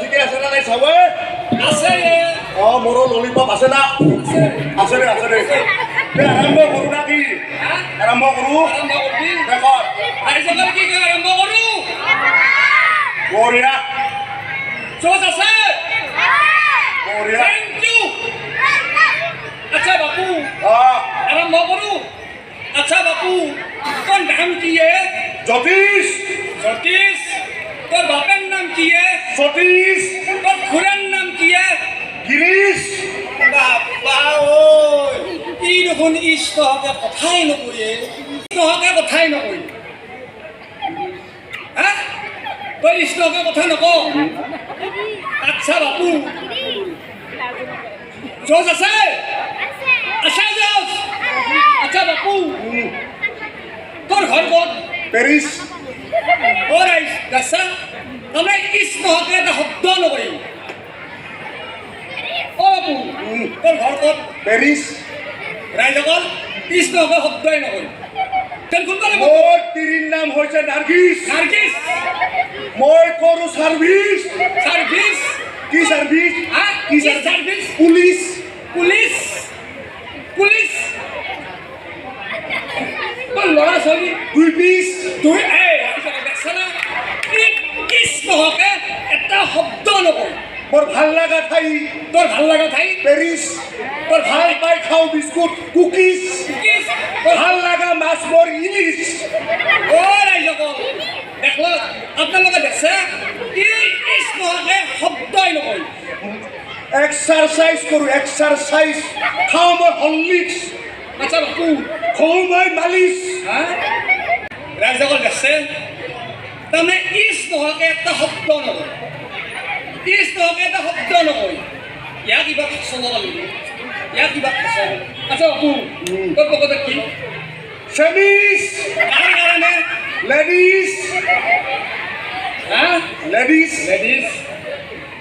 ঠিকে আছে না নাই চাবে আছে। অ মোৰো ললিপপ আছে না? আছে। দে আছে দে দে আৰম্ভ কৰোঁ না কি? আৰম্ভ কৰোঁ। আৰম্ভ কৰিবি দেখ। ৰাইজৰ কি কয় আৰম্ভ কৰো। বঢ়িয়া। জজ আছে। বঢ়িয়া। আচ্ছা বাপু। আৰম্ভ কৰো। আচ্ছা বাপু। তোৰ নাম কি জ্যোতিষ সতীশ তোৰ বাপেৰ নাম কি হে সতীশ তোৰ খুৰাৰ নাম কি হে গিৰিশ বাপা ঐ ই ইষ্টহকে কথাই নকয়ে ইষ্টহকে কথাই নকয় হা? তই ইষ্টহকে কথা নক। আচ্ছা বাপু। জজ আছে? আছে জজ। আচ্ছা বাপু। তোৰ ঘৰ ক'ত? পেৰিছ। অ' ৰাইজ ৰাস্তা। তাৰমানে ইষ্টহকে এটা শব্দ নকয় অ' বাপু তোৰ ঘৰ ক'ত? পেৰিছ। ৰাইজসকল কৃষ্ণকে শব্দই নকয়? মোৰ তিৰিৰ নাম হৈছে নাৰ্গিছ নাৰ্গিছ মই কৰোঁ ছাৰ্ভিচ চাৰ্ভিচ কি চাৰ্ভিচ হা কি চাৰ্ভিচ পুলিচ পুলিচ তোৰ ল'ৰা ছোৱালী দুই পিচ দুই এই ৰাইজসকল দেখছা না? ই কৃষ্ণকে এটা শব্দ নকয় মোৰ ভালো লগা ঠাই তোৰ ভালো লগা ঠাই পেৰিছ তোৰ ভালো পাই খাওঁ বিস্কুট কুকিজ। তোৰ ভালো লগা মাছ মোৰ ইলিছ অ' ৰাইজসকল দেখল আপোনালোকে দেখছে? ই কৃষ্ণকে শব্দই নকয় এক্সাৰচাইজ কৰোঁ এক্সাৰচাইজ খাওঁ মই হৰলিক্স আচ্ছা বাপু। খাওঁ মই মালিচ। ৰাইজসকল দেখছে? তাৰমানে ইচ নোহোৱাকে এটা শব্দ নকয় ইচ নোহোৱাকে এটা শব্দ নকয় ইয়াক কিবা ফচল লাগিব ইয়াক কিবা ফচল আচ্ছা বাপু তোৰ পকেটত কি চেমিজ কাৰ কাৰণে লেডিজ হা লেডিজ লেডিজ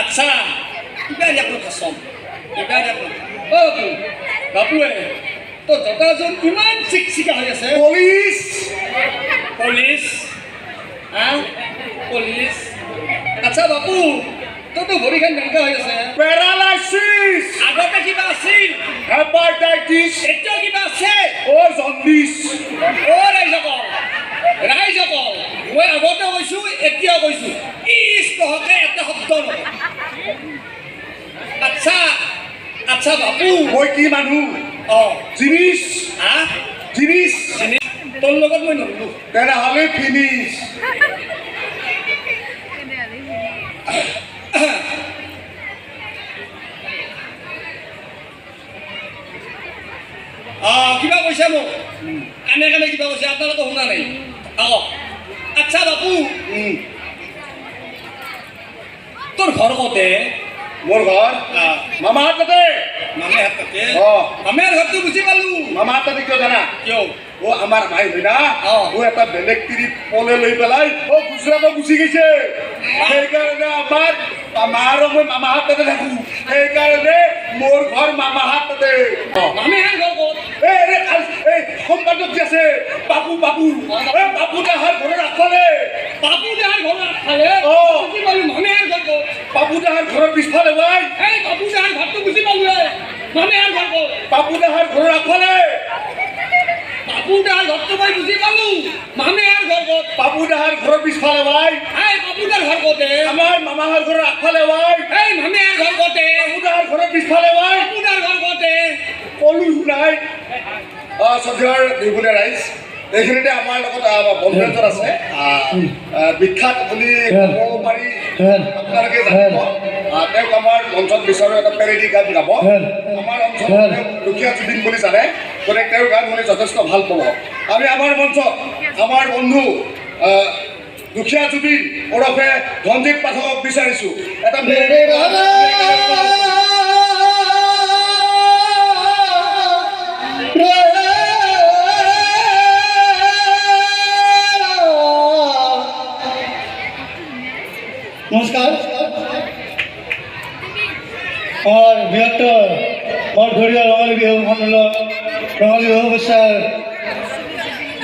আচ্ছা কিবা ইয়াক মই ফচল কিবা ইয়াক মই অ' বাপু বাপুৱে তোৰ জোতাযোৰ ইমান চিকচিকা হৈ আছে পুলিচ পুলিচ হা পুলিচ আচ্ছা বাপু তোৰতো ভৰিখন কেনেকুৱা হৈ আছে পেৰালাইচিছ আগতে কিবা আছিল? হেপাটাইটিছ এতিয়াও কিবা আছে? অ' জণ্ডিছ! অ' ৰাইজসকল ৰাইজসকল মই আগতে কৈছোঁ এতিয়াও কৈছোঁ। ইচ নহকে এটা শব্দ নহয় আচ্ছা আচ্ছা বাপু। মই কি মানুহ? অঁ। জিনিছ? হা? জিনিছ? তোৰ লগত মই নললো। তেনেহ'লে ফিনিছ অঁ কিবা কৈছে মোক কাণে কাণে কিবা কৈছে আপোনালোকে শুনা নাই? আকৌ আচ্ছা বাপু। তোৰ ঘৰ ক'তে? মোৰ ঘৰ? মামাহঁত তাতে মামে হাত তাতে মামেৰ ঘৰটো বুজি পালোঁ। মামাহঁত তাতে কিয় জানা? কিয়? অ আমাৰ মাই হয় না অ। ও এটা বেলেগ তিৰিত পলে লৈ পেলাই অ গুজৰাটত গুচি গৈছে। সেইকাৰণে আমাৰ মামা আৰু মই মামাহঁত তাতে থাকো সেইকাৰণে মোৰ ঘৰ মামাহঁত তাতে অ। মামেহাৰ ঘৰ ক'ত এই সম্পাদক যে আছে বাবু বাবু। এই বাবু দাহাৰ ঘৰৰ আগফালে বাপু দেহাৰ ঘৰ আগফালে অ। বুজি পালোঁ মামেহাৰ ঘৰ ক'ত বাবু দাহাৰ ঘৰৰ পিছফালে ভাই। এই বাপু দেহাৰ ঘৰটো বুজি পালোঁ মামেহাৰ ঘৰ ক'ত বাবু দাহাৰ ঘৰৰ আগফালে বাপু দাহাৰ ঘৰটো মই বুজি পালো। মামে ঘৰ গত বাপু দাহাৰ ঘৰৰ পিছফালে ভাই এই বাপু দাৰ ঘৰ গতে আমাৰ মামাহাৰ ঘৰৰ আগফালে ভাই এই মামে ঘৰ গতে বাপু দাহাৰ ঘৰৰ পিছফালে ভাই বাপু দাৰ ঘৰ গতে কলি শুনাই। অ সজাৰ দেৱনে ৰাইজ। এইখিনিতে আমাৰ লগত বন্ধুজন আছে। বিখ্যাত বুলি ক'ব পাৰি। আপোনালোকে জানিব। তেওঁক আমাৰ মঞ্চত বিচাৰোঁ। এটা পেৰেডি গান গাব। আমাৰ অঞ্চলত দুখীয়া জুবিন বুলি জানে। গতিকে তেওঁৰ গান শুনি যথেষ্ট ভালো পাব আমি আমাৰ মঞ্চত আমাৰ বন্ধু দুখীয়া জুবিন ওৰফে ধনজিত পাঠকক বিচাৰিছোঁ। এটা নমস্কার আমার বৃহত্তর বৰধৰীয়া ৰঙালী বিহু মণ্ডলৰ ৰঙালী বিহু অনুষ্ঠাৰ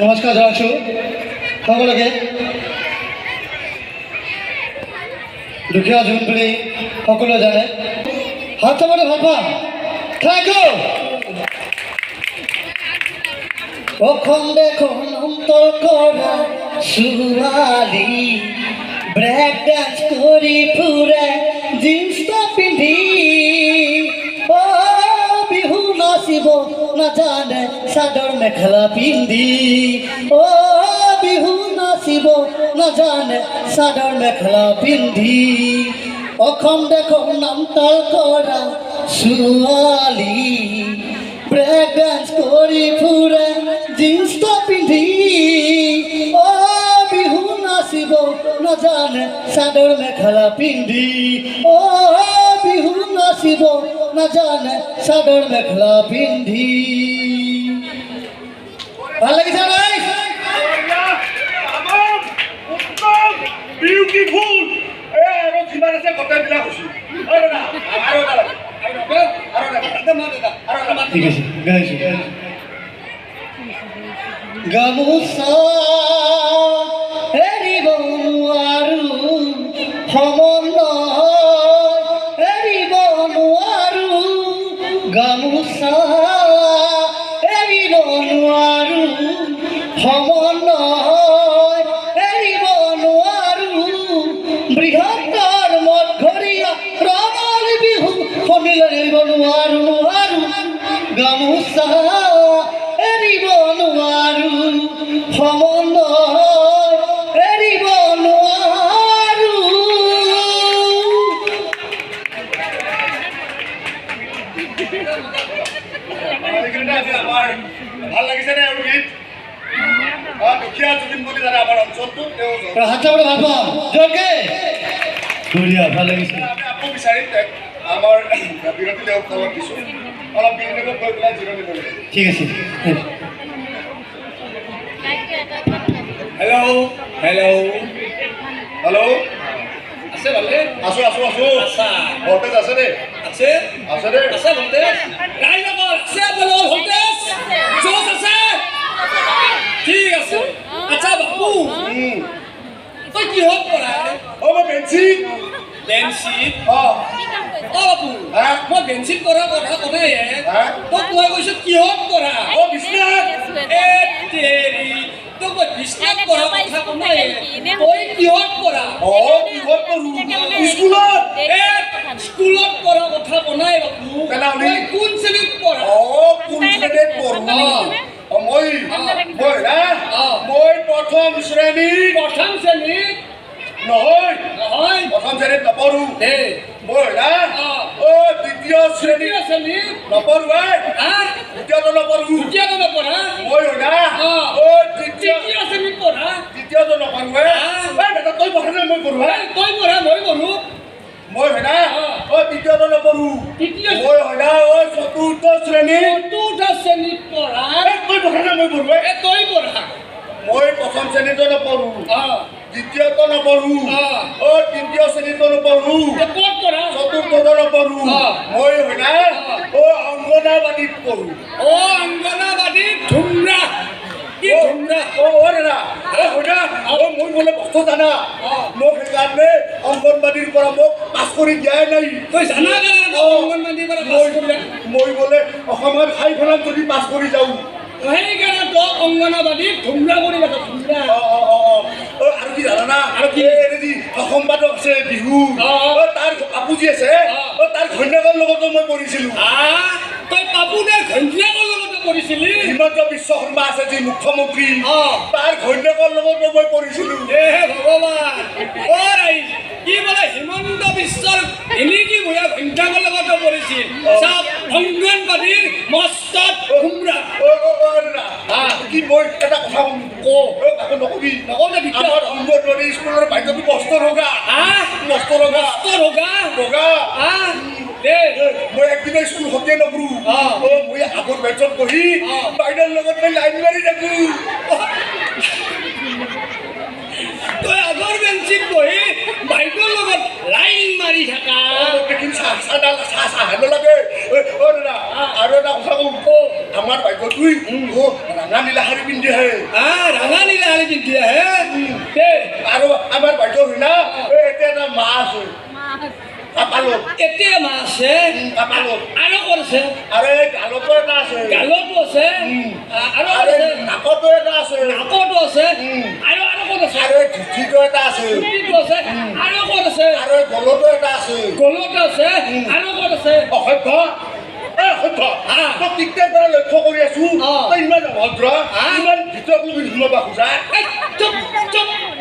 নমস্কাৰ জনাইছোঁ সকলোকে দুখীয়া জোন বুলি সকলোৱে জানে। হাত চাবলৈ ভালো পাম ইউ অসম দেখোন অন্তৰ কৰা ছোৱালী ব্ৰেক ডান্স কৰি ফুৰে জিন্স টপ পিন্ধি বিহু নাচিব নাজানে চাদৰ মেখেলা পিন্ধি অ বিহু নাচিব নাজানে চাদৰ মেখেলা পিন্ধি অসম দেখোন নাম তাৰ কৰা ছোৱালী ব্ৰেক ডান্স কৰি ফুৰে জিন্স টপ পিন্ধি বিহু নাচিব নাজানে চাদৰ মেখেলা পিন্ধি অ বিহু নাচিব নাজানে চাদৰ মেখেলা পিন্ধি। ভালো লাগিছে বিউটিফুল এ আৰু যিমান আছে ঠিক আছে। গাইছোঁ গামোচা। সমন্বয় এৰিব নোৱাৰো বৃহত্তৰ মধুৰীয়া ৰঙালী বিহু সমিল এৰিব নোৱাৰো নোৱাৰো গামোচা এৰিব নোৱাৰো সমন্বয় এৰিব নোৱাৰো এইখিনিতে আছে আমাৰ আৰু গীত? ঠিক আছে। হেল্ল' হেল্ল' হেল্ল' আছে ভালে আছো আছো আছো আছা ভল্টেজ আছে দেই আছে? আছে দেই আছে ভল্টেজ ৰাইজসকল আছে আপোনালোকৰ ভল্টেজ জোচ আছে ঠিক আছে। আচ্ছা উম। তই কিহত পঢ়া অ মই বেঞ্চি বেঞ্চিত অ অ হা? মই বেঞ্চিত পঢ়া কথা কনাই? তোক মই কৈছো কিহত পঢ়া? অ বিশ্বনাথ। এ তেৰি। তোক মই বিশ্বনাথ পঢ়া কথা কনাই তই কিহত পঢ়া? অ কিহত পঢ়ো? স্কুলত। এ স্কুলত পঢ়া কথা কনাই বাবু তেনেহ'লে? কোন শ্ৰেণীত পঢ়া? অ কোন শ্ৰেণীত পঢ়ো? মই মই না। মই প্ৰথম শ্ৰেণীত প্ৰথম শ্ৰেণীত নহয়। নহয়। প্ৰথম শ্ৰেণীত নপঢ়ো। দে মই না অ। অ দ্বিতীয় শ্ৰেণীত তৃতীয় শ্ৰেণীত নপঢ়ো হা? দ্বিতীয়টো নপঢ়ো। দ্বিতীয়টো নপঢ়া? মই না অ। অ তৃতীয় তৃতীয় শ্ৰেণীত পঢ়া? তৃতীয়টো নপঢ়ো হে? আ। এই বেটা তই পঢ়া মই পঢ়ো এই তই পঢ়া মই পঢ়ো। মই হয় না অ। তৃতীয়টো নপঢ়ো। তৃতীয় মই হয় না অ চতুৰ্থ চতুৰ্থ শ্ৰেণীত পঢ়া। তই পঢ়া মই পঢ়ো হে এ তই পঢ়া। মই প্ৰথম শ্ৰেণীতো নপঢ়ো। অ। দ্বিতীয়টো নপঢ়ো। অ। তৃতীয় শ্ৰেণীতো নপঢ়ো। ক'ত পঢ়া? চতুৰ্থটো নপঢ়ো। মই হয় না অ অংগনাবাদীত পঢ়ো। অ অংগনাবাদী ধুমৰা কি অ, ধুমৰা অ অ দাদা অ হয় না অ মই বোলে বস্তু জানা অ। মোক সেইকাৰণে অংগনবাদীৰ পৰা মোক পাছ কৰি দিয়াই নাই তই জানা কাৰণে অ। অংগনবাদীৰ পৰা পাছ মই কৰিলে মই বোলে অসমত খাইখনত যদি পাছ কৰি যাওঁ সেইকাৰণে তই অংগনাবাদী ধুমৰা কৰি থাক ধুমৰা অ অ অ অ অ, আৰু কি জানা আৰু কি? এই হেৰি অসমবাদক আছে বিহু অ। অ, তাৰ আপুজি আছে অ। অ, তাৰ ঘৈণীয়েকৰ লগতো মই পঢ়িছিলোঁ তই পাপুদাৰ ঘৈণীয়েকৰ লগতে পঢ়িছিলি হিমন্ত বিশ্ব শৰ্মা আছে যি মুখ্যমন্ত্ৰী। তাৰ ঘৈণীয়েকৰ লগতো মই পঢ়িছিলোঁ। এ ভগৱান কি বোলে হিমন্ত বিশ্বৰ এনেকি ভূঞা ঘৈণীয়েকৰ লগতে পঢ়িছিল? চাওক অংগনবাদীৰ মস্তাত আ। কি মই এটা কথা কম? কো? অ, কাকো নকবি। নকওঁতে দিগদাৰ আমাৰ অংগনবাদী স্কুলৰ বাইদেউটো মস্ত ৰগা মস্ত ৰগা তোৰ হোগা ৰগা আহ দে। এ, মই একদিনা স্কুল খতিয়ে নকৰো অ। অ মই আগৰ বেঞ্চত বহি অ। বাইদেউৰ লগত মই লাইন মাৰি থাকো। তই আগৰ বেঞ্চিত বহি বাইকৰ লগত লাইন মাৰি থাকা। মোক দেখি চাহ চাহ ডাল চাহ চাহ হেন লাগে। ঐ, অ দাদা আৰু এটা কথা কওঁ। আমাৰ বাইদেউটোই অ ৰঙা নীলা শাৰী পিন্ধি আহে। ৰঙা নীলা শাৰী পিন্ধি আহে। আৰু আমাৰ বাইদেউ এ, এতিয়া এটা মা আছে কাপালো এতিয়া মা আছে। কাপালো আৰু ক'ত আছে? আৰু এই গালতো এটা আছে। গালতো আছে। আৰু আছে? নাকতো এটা আছে। নাকতো আছে। আৰু আৰু ক'ত আছে? আৰু ধুতিটো এটা আছে। পিঠিটো আছে। আৰু ক'ত আছে? আৰু গলতো এটা আছে। গলতো আছে। আৰু ক'ত আছে? অসভ্য। লক্ষ্য কৰি আছো। ইমান অভদ্ৰ। ইমান ভিতৰত লগি সোমাব খোজা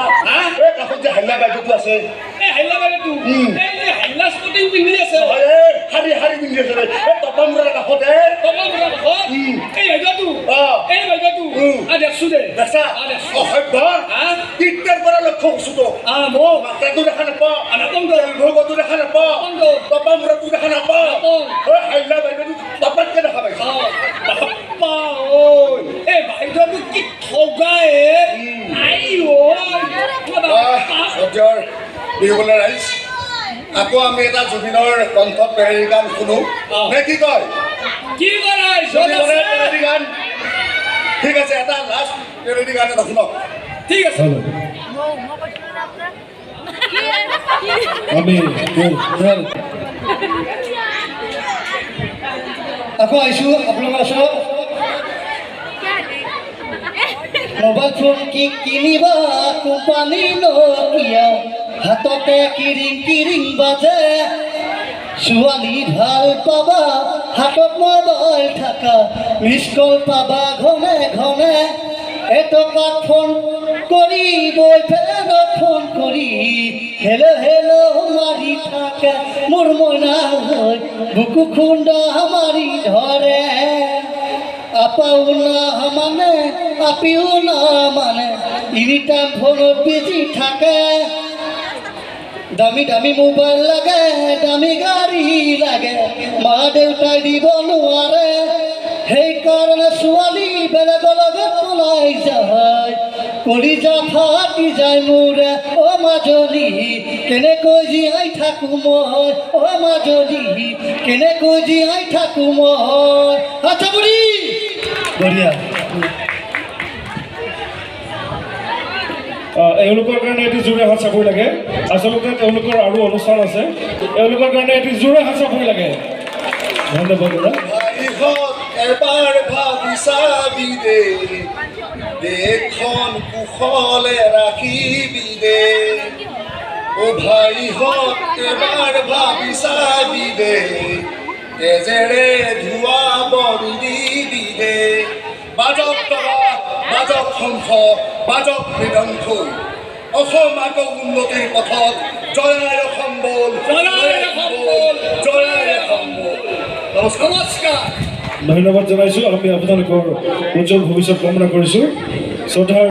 বাইদেউটো দেখছা না হা? এই কাষত যে হাল্লা বাইদেউটো আছে এই হাল্লা বাইদেউটো উম। এই যে হাল্লা স্পটিং পিন্ধি আছে নহয়, এই শাৰী শাৰী পিন্ধি আছে ৰে। এই টপা মূৰাৰ কাষতে তলৰ পৰা দেখোন উম। এই বাইদেউটো অ। এই বাইদেউটো উম। আ দেখছ দে দেখছা আ দেখছ অসভ্য হা কেতিয়াৰ পৰা লক্ষ্য কৰিছো তো আ মোক মাত্ৰাটো দেখা নাপাওঁ আ নাপাওঁ তেল ভোগতো দেখা নাপাওঁ নাপাওঁ তো। টপা মূৰাটো দেখা নাপাওঁ নাপাওঁ। এই বিহুবলে ৰাইজ আকৌ আমি এটা জুবিনৰ কণ্ঠত পেৰেডি গান শুনো। নে কি কয়? কি পেৰেডি গান। ঠিক আছে এটা লাষ্ট পেৰেডি গান এটা শুনক। ঠিক আছে। আমি আকৌ আহিছোঁ আপোনালোকৰ ওচৰত মোবাইল ফোন কি কিনিবা কোম্পানী নকিয়া। হাততে কিৰিং কিৰিং বাজে। ছোৱালী ভালো পাবা, হাতত মোবাইল থাকা মিছ পাবা ঘনে ঘনে। এটকাত ফোন কৰি বয়ফ্ৰেণ্ডক ফোন কৰি হেলো হেলো মাৰি থাকে মোৰ মইনা হৈ বুকু খুন্দা মাৰি ধৰে আপাও না মানে আপিও না মানে। এনি টাইম ফোনত বিজি থাকে। দামী দামী মোবাইল লাগে দামী গাড়ী লাগে। মা দেউতাই দিব নোৱাৰে সেইকাৰণে ছোৱালী বেলেগৰ লগত পলাই যায়। কলিজা ফাটি যায় মোৰে অ মাজনী কেনেকৈ জীয়াই থাকো মই অ মাজনী কেনেকৈ জীয়াই থাকো মই আচ্ছা বুঢ়ী বঢ়িয়া এওঁলোকৰ কাৰণে এটি জোৰে হাত চাপৰি লাগে। আচলতে তেওঁলোকৰ আৰু অনুষ্ঠান আছে। এওঁলোকৰ কাৰণে এটি জোৰে হাত চাপৰি লাগে। ধন্যবাদ এবাৰ ভাবি চাবি দে। দেশখন কুশলে ৰাখিবি দে। অ ভাইহঁত, এবাৰ ভাবি চাবি দে। তেজেৰে ধোৱা বৰি দিবি দে। তৰা বাজক শংখ বাজক মৃদংশ অসম আকৌ উন্নতিৰ পথত জয়াই সম্বল বল জয় অসম বল। জয়াই অসম বল নমস্কাৰ নমস্কাৰ ধন্যবাদ জনাইছোঁ। আমি আপোনালোকৰ উজ্জ্বল ভৱিষ্যত কামনা কৰিছোঁ শ্ৰদ্ধাৰ